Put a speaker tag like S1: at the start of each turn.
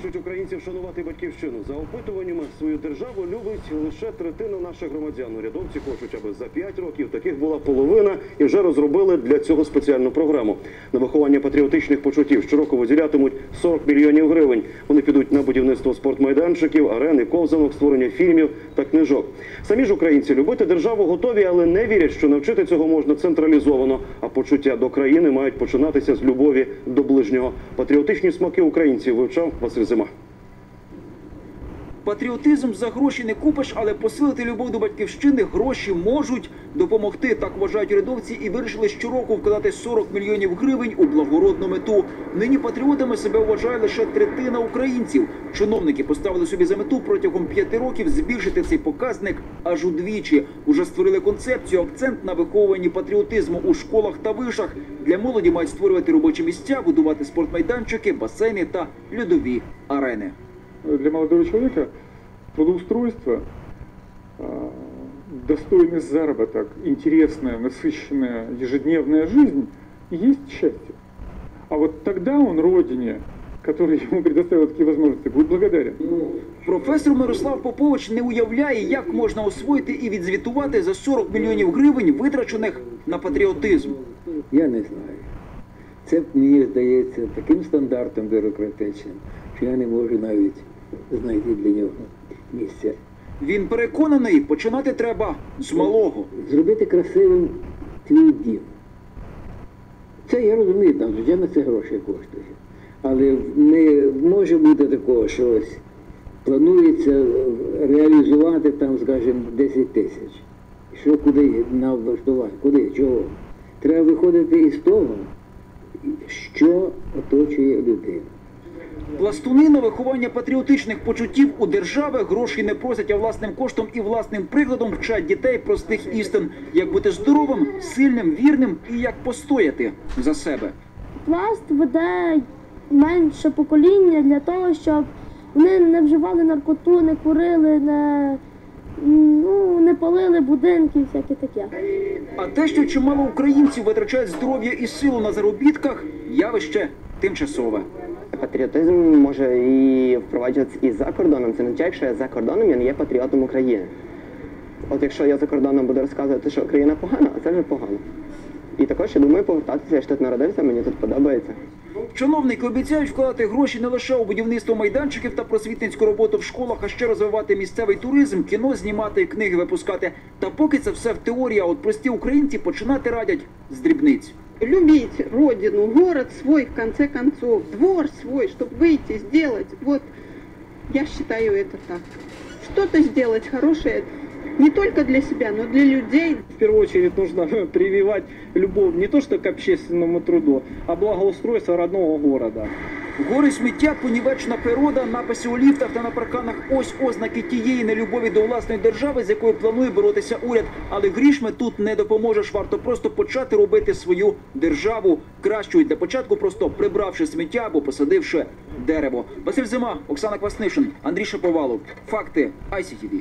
S1: змушують українців шанувати батьківщину. За опитуваннями свою державу любить лише третина наших громадян. Урядовці хочуть, аби за 5 років таких була половина і вже розробили для цього спеціальну програму. На виховання патріотичних почуттів щороку виділятимуть 40 мільйонів гривень. Вони підуть на будівництво спортмайданчиків, арени, ковзанок, створення фільмів та книжок. Самі ж українці любити державу готові, але не вірять, що навчити цього можна централізовано. А почуття до країни мають починатися з любові до ближнього. Патріотичні смаки українців вивчав Василь Зима.
S2: Патріотизм за гроші не купиш, але посилити любов до батьківщини гроші можуть допомогти. Так вважають урядовці і вирішили щороку вкладати 40 мільйонів гривень у благородну мету. Нині патріотами себе вважає лише третина українців. Чиновники поставили собі за мету протягом п'яти років збільшити цей показник аж удвічі. Уже створили концепцію, акцент на виховуванні патріотизму у школах та вишах. Для молоді мають створювати робочі місця, будувати спортмайданчики, басейни та льодові арени.
S3: Для молодого человека трудоустройство, достойный заработок, интересная, насыщенная ежедневная жизнь и есть счастье. А вот тогда он родине, которая ему предоставила такие возможности, будет благодарен.
S2: Професор Мирослав Попович не уявляє, як можна освоїти і відзвітувати за 40 мільйонів гривень, витрачених на патріотизм.
S4: Я не знаю. Це мені здається таким стандартом бюрократичним, що я не можу навіть знайти для нього місця.
S2: Він переконаний, починати треба з малого.
S4: Зробити красивим твій дім. Це я розумію, там, звичайно, це гроші коштує. Але не може бути такого, що ось планується реалізувати там, скажімо, 10 тисяч. Що куди на влаштування? Куди? Чого? Треба виходити із того, що оточує людину.
S2: Пластуни на виховання патріотичних почуттів у держави грошей не просять, а власним коштом і власним прикладом вчать дітей простих істин, як бути здоровим, сильним, вірним і як постояти за себе.
S5: Пласт веде менше покоління для того, щоб вони не вживали наркоту, не курили, не, ну, не палили будинки, всяке таке.
S2: А те, що чимало українців витрачають здоров'я і силу на заробітках, явище тимчасове.
S6: Патріотизм може і впроваджуватися і за кордоном. Це означає, якщо я за кордоном, я не є патріотом України. От якщо я за кордоном буду розказувати, що Україна погана, а це вже погано. І також я думаю повертатися, я ж тут народився, мені тут подобається.
S2: Чиновники обіцяють вкладати гроші не лише у будівництво майданчиків та просвітницьку роботу в школах, а ще розвивати місцевий туризм, кіно знімати, книги випускати. Та поки це все в теорії, а от прості українці починати радять з дрібниць.
S7: Любить родину, город свой, в конце концов, двор свой, чтобы выйти, сделать. Вот, я считаю это так. Что-то сделать хорошее не только для себя, но для людей,
S8: В первую очередь нужно прививать любовь не то что к общественному труду, а благоустройство родного города.
S2: Гори сміття, понівечна природа, написи у ліфтах та на парканах – ось ознаки тієї нелюбові до власної держави, з якою планує боротися уряд. Але грішми тут не допоможеш. Варто просто почати робити свою державу кращою. Для початку просто прибравши сміття або посадивши дерево. Василь Зима, Оксана Кваснишин, Андрій Шаповалов. Факти ICTV.